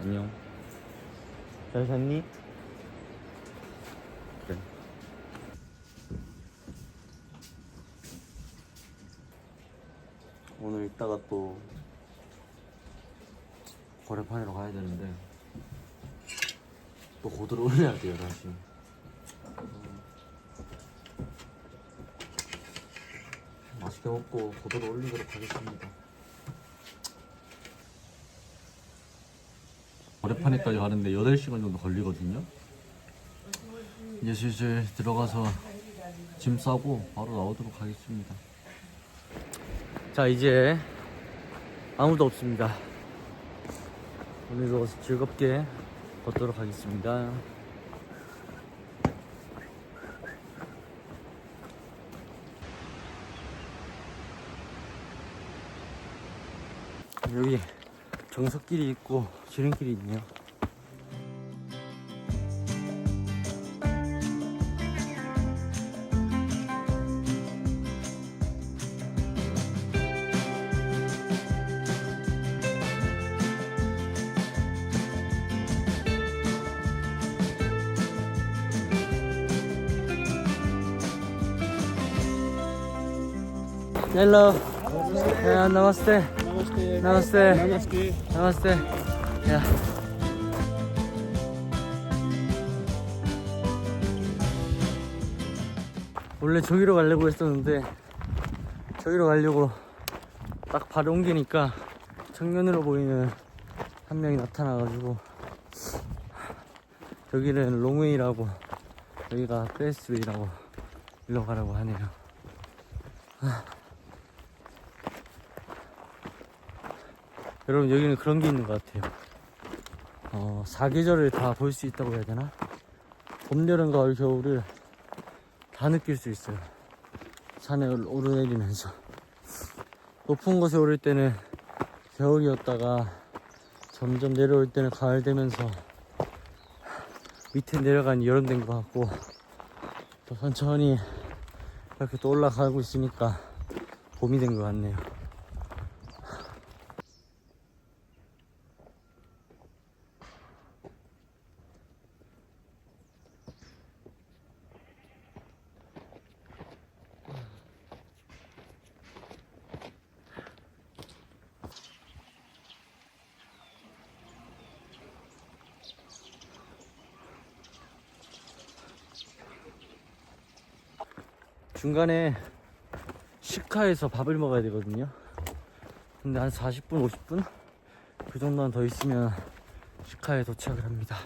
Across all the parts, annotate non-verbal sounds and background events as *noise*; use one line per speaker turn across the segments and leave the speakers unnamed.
안녕. 잘 잤니? 그래. 오늘 이따가 또 거래판으로 가야 되는데 또 고도를 올려야 돼요 다시. 맛있게 먹고 고도를 올리도록 하겠습니다. 거래판에까지 가는데 8시간 정도 걸리거든요. 이제 슬슬 들어가서 짐 싸고 바로 나오도록 하겠습니다. 자, 이제 아무도 없습니다. 오늘도 즐겁게 걷도록 하겠습니다. 여기 정석길이 있고 지름길이 있네요. Namaste.
Namaste.
야. 원래 저기로 가려고 했었는데 저기로 가려고 딱 발을 옮기니까 정면으로 보이는 한 명이 나타나가지고 여기는 롱웨이라고 여기가 페스웨이라고 일로 가라고 하네요. 여러분 여기는 그런 게 있는 것 같아요. 어, 사계절을 다 볼 수 있다고 해야 되나? 봄, 여름, 가을, 겨울을 다 느낄 수 있어요. 산에 오르내리면서. 높은 곳에 오를 때는 겨울이었다가 점점 내려올 때는 가을 되면서 밑에 내려가니 여름 된 것 같고 또 천천히 이렇게 또 올라가고 있으니까 봄이 된 것 같네요. 중간에 시카에서 밥을 먹어야 되거든요. 근데 한 40분, 50분? 그 정도만 더 있으면 시카에 도착을 합니다.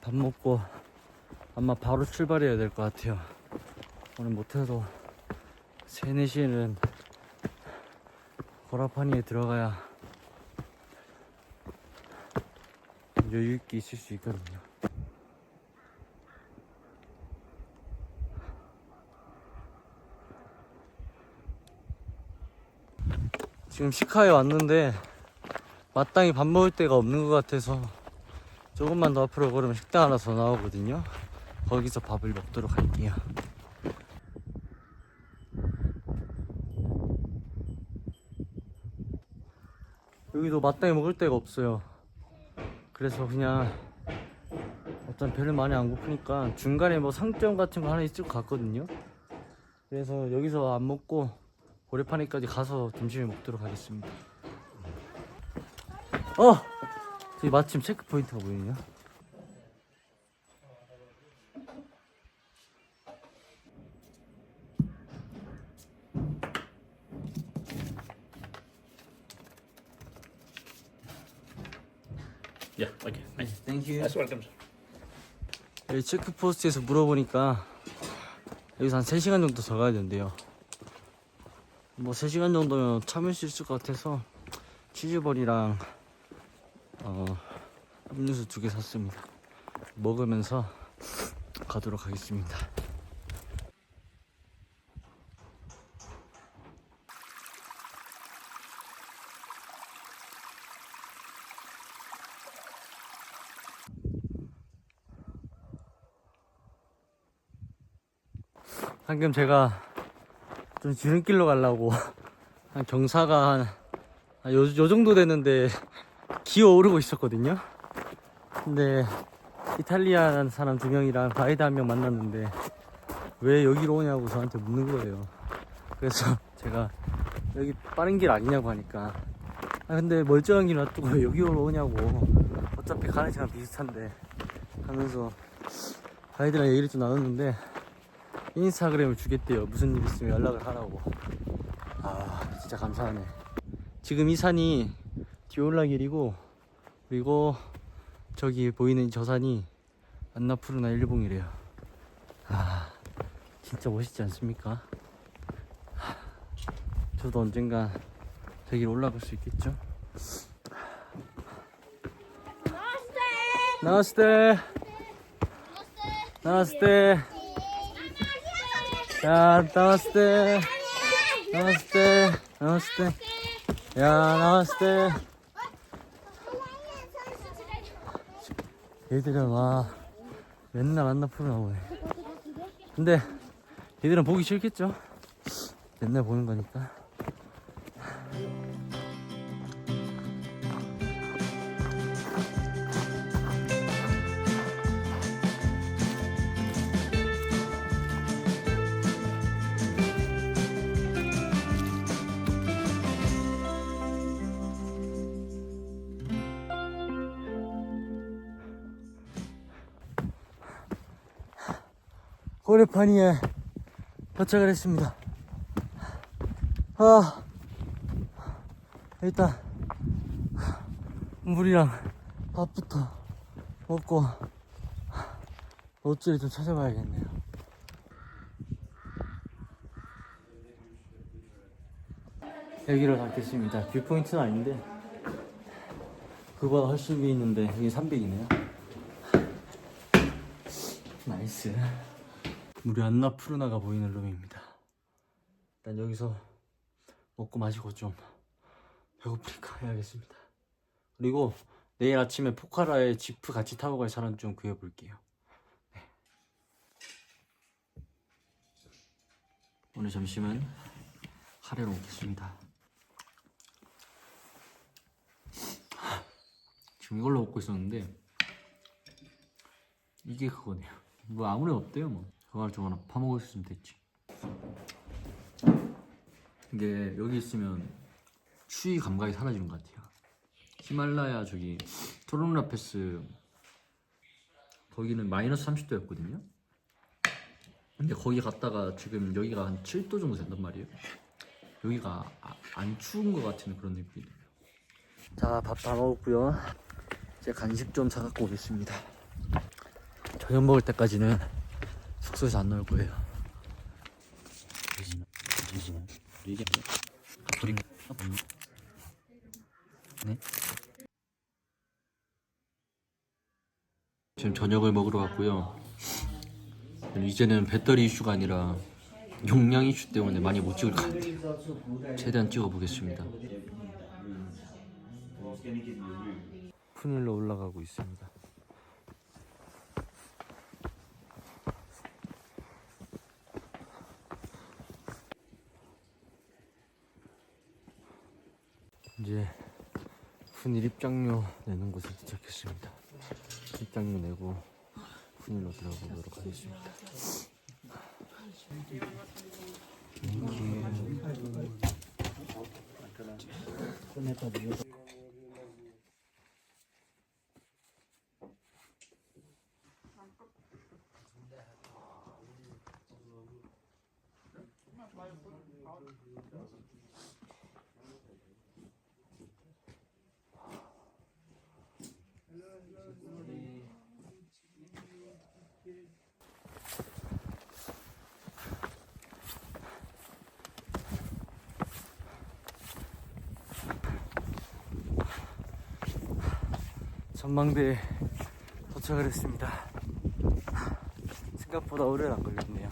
밥 먹고 아마 바로 출발해야 될 것 같아요. 오늘 못해도 3, 4시에는 고라파니에 들어가야 여유있게 있을 수 있거든요. 지금 시카에 왔는데 마땅히 밥 먹을 데가 없는 것 같아서 조금만 더 앞으로 걸으면 식당 하나 더 나오거든요. 거기서 밥을 먹도록 할게요. 여기도 마땅히 먹을 데가 없어요. 그래서 그냥 어떤 별로 많이 안 고프니까 중간에 뭐 상점 같은 거 하나 있을 것 같거든요. 그래서 여기서 안 먹고 고래파니까지 가서 점심을 먹도록 하겠습니다. 어! 저기 마침 체크 포인트가 보이네요.
Yeah, okay. Welcome.
여기 체크포스트에서 물어보니까 여기서 한 3시간 정도 더 가야 된대요. 뭐 3시간 정도면 참을 수 있을 것 같아서 치즈볼이랑 어, 음료수 두 개 샀습니다. 먹으면서 가도록 하겠습니다. 방금 제가 좀 지름길로 가려고 *laughs* 한 경사가 한 아, 요, 요 정도 됐는데 기어 오르고 있었거든요. 근데 이탈리아 사람 두 명이랑 가이드 한 명 만났는데 왜 여기로 오냐고 저한테 묻는 거예요. 그래서 *laughs* 제가 여기 빠른 길 아니냐고 하니까 아 근데 멀쩡한 길 놔두고 왜 여기로 오냐고 어차피 가는 시간 비슷한데 하면서 가이드랑 얘기를 좀 나눴는데 인스타그램을 주겠대요. 무슨 일 있으면 연락을 하라고. 아 진짜 감사하네. 지금 이 산이 디올라 길이고 그리고 저기 보이는 저 산이 안나푸르나 일봉이래요. 아 진짜 멋있지 않습니까? 하, 저도 언젠가 저길 올라갈 수 있겠죠? 나마스테 나마스테 야 나마스테. 나마스테. 나마스테. 야 나마스테. 얘들은 와. 맨날 안나푸르 나오네. 근데 얘들은 보기 싫겠죠? 맨날 보는 거니까 고래파니에 도착을 했습니다. 아, 일단 물이랑 밥부터 먹고 롯지를 좀 찾아봐야겠네요. 여기로 닿겠습니다. 뷰포인트는 아닌데 그보다 훨씬 위에 있는데 여기 300이네요. 나이스. 우리 안나 푸르나가 보이는 룸입니다. 일단 여기서 먹고 마시고 좀 배고프니까 해야겠습니다. 그리고 내일 아침에 포카라에 지프 같이 타고 갈 사람 좀 구해볼게요. 네. 오늘 점심은 카레로 먹겠습니다. 지금 이걸로 먹고 있었는데 이게 그거네요. 뭐 아무리 없대요 뭐. 그거 좀 하나 파먹을 수 있으면 됐지. 이게 여기 있으면 추위 감각이 사라지는 것 같아요. 히말라야 저기 토론라페스 거기는 마이너스 30도였거든요. 근데 거기 갔다가 지금 여기가 한 7도 정도 된단 말이에요. 여기가 아- 안 추운 것 같은 그런 느낌이 들어요. 자, 밥 다 먹었고요. 이제 간식 좀 사갖고 오겠습니다. 저녁 먹을 때까지는 숙소에서 안 나올 거예요. 네? 지금 저녁을 먹으러 왔고요. 이제는 배터리 이슈가 아니라 용량 이슈 때문에 많이 못 찍을 것 같아요. 최대한 찍어 보겠습니다. 푸닐로 올라가고 있습니다. 이제 푸닐 입장료 내는 곳에 도착했습니다. 입장료 내고 푸닐로 들어가 보도록 하겠습니다. 전망대에 도착을 했습니다. 생각보다 오래 안 걸렸네요.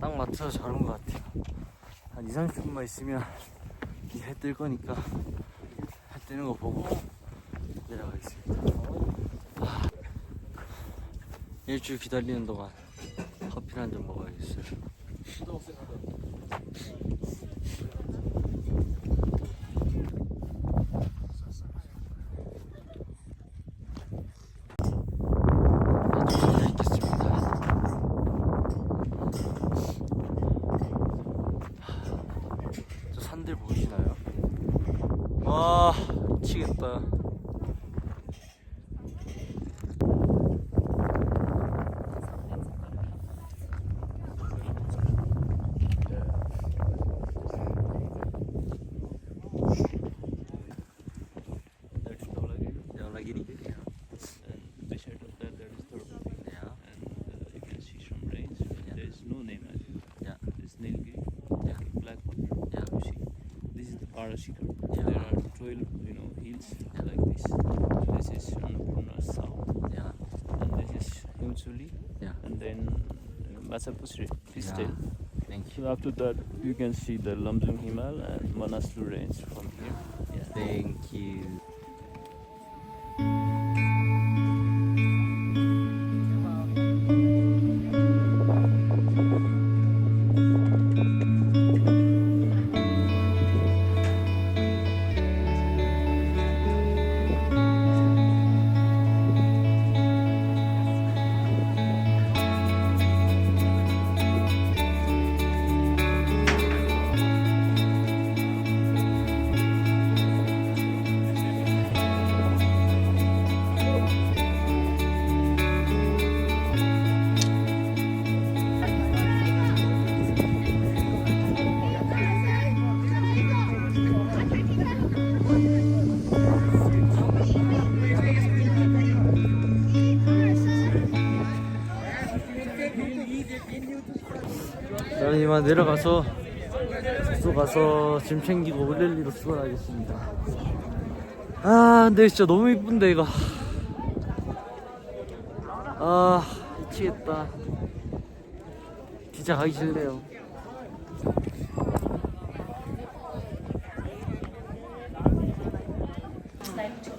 딱 맞춰서 잘 온 것 같아요. 한 2, 30분만 있으면 해 뜰 거니까 해 뜨는 거 보고 내려가겠습니다. 아, 일주일 기다리는 동안 커피 한잔 먹어야겠어요.
The Parashikar.
Yeah.
There are soil, you know, hills like this. This is Annapurna south.
Yeah.
And this is Himchuli.
Yeah.
And then uh, Matsapusri Pistel.
Yeah. Thank you.
So after that, you can see the Lamjung Himal and Manaslu range from here. Yeah.
Thank you. 이만 내려가서 숙소 가서 짐 챙기고 울렐리로 출발하겠습니다. 아 근데 진짜 너무 이쁜데 이거. 아 미치겠다. 진짜 가기 싫네요.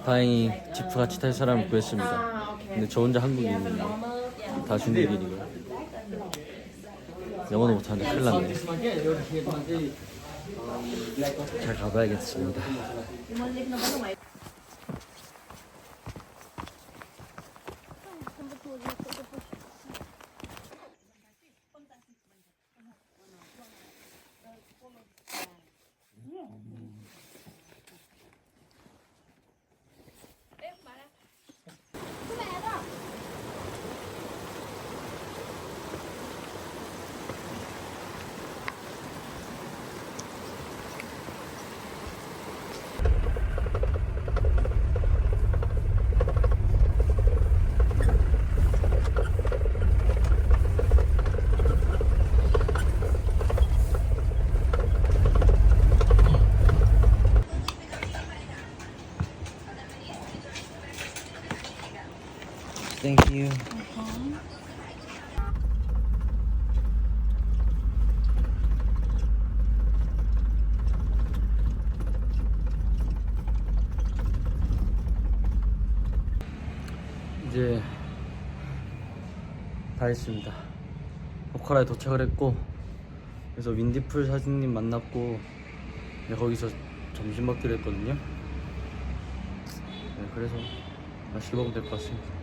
다행히 지프 같이 탈 사람을 구했습니다. 근데 저 혼자 한국인이에요. 다 중국인이고요 영어도 못하는데 큰일 났네. 잘 가봐야겠습니다 Thank you. 이제 다 했습니다. 포카라에 도착을 했고 그래서 윈디풀 사진님 만났고 네, 거기서 점심 먹기로 했거든요. 네, 그래서 맛있게 먹으면 될 것 같습니다.